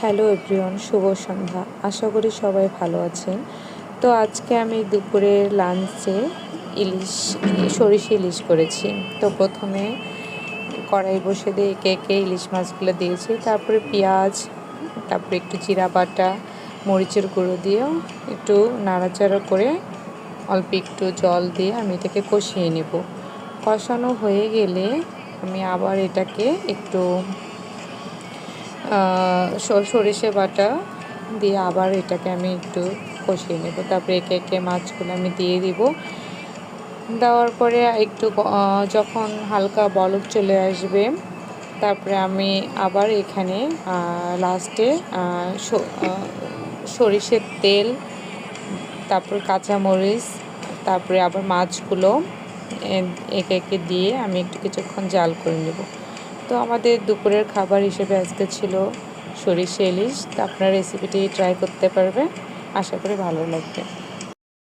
Hello everyone, শুভ সন্ধ্যা। আশা করি সবাই ভালো আছেন। তো আজকে আমি দুপুরে লাঞ্চে ইলিশ, সরিষা ইলিশ করেছি। তো প্রথমে কড়াই বসে দিয়ে একে একে ইলিশ মাছগুলো দিয়েছি। তারপরে পেঁয়াজ, তারপরে একটু জিরা বাটা, মরিচের গুঁড়ো দিয়েও একটু নাড়াচাড়া করে অল্প একটু জল দিয়ে আমি এটাকে কষিয়ে নেব। কষানো হয়ে গেলে আমি আবার এটাকে একটু সরিষে বাটা দিয়ে আবার এটাকে আমি একটু কষিয়ে নেব। তারপরে একে একে মাছগুলো আমি দিয়ে দিব। দেওয়ার পরে একটু যখন হালকা বলক চলে আসবে, তারপরে আমি আবার এখানে লাস্টে সরিষের তেল, তারপর কাঁচামরিচ, তারপরে আবার মাছগুলো একে একে দিয়ে আমি একটু কিছুক্ষণ জাল করে নেব। তো আমাদের দুপুরের খাবার হিসেবে আজকে ছিল সরিষা ইলিশ। তা আপনার রেসিপিটি ট্রাই করতে পারবে আশা করি ভালো লাগবে।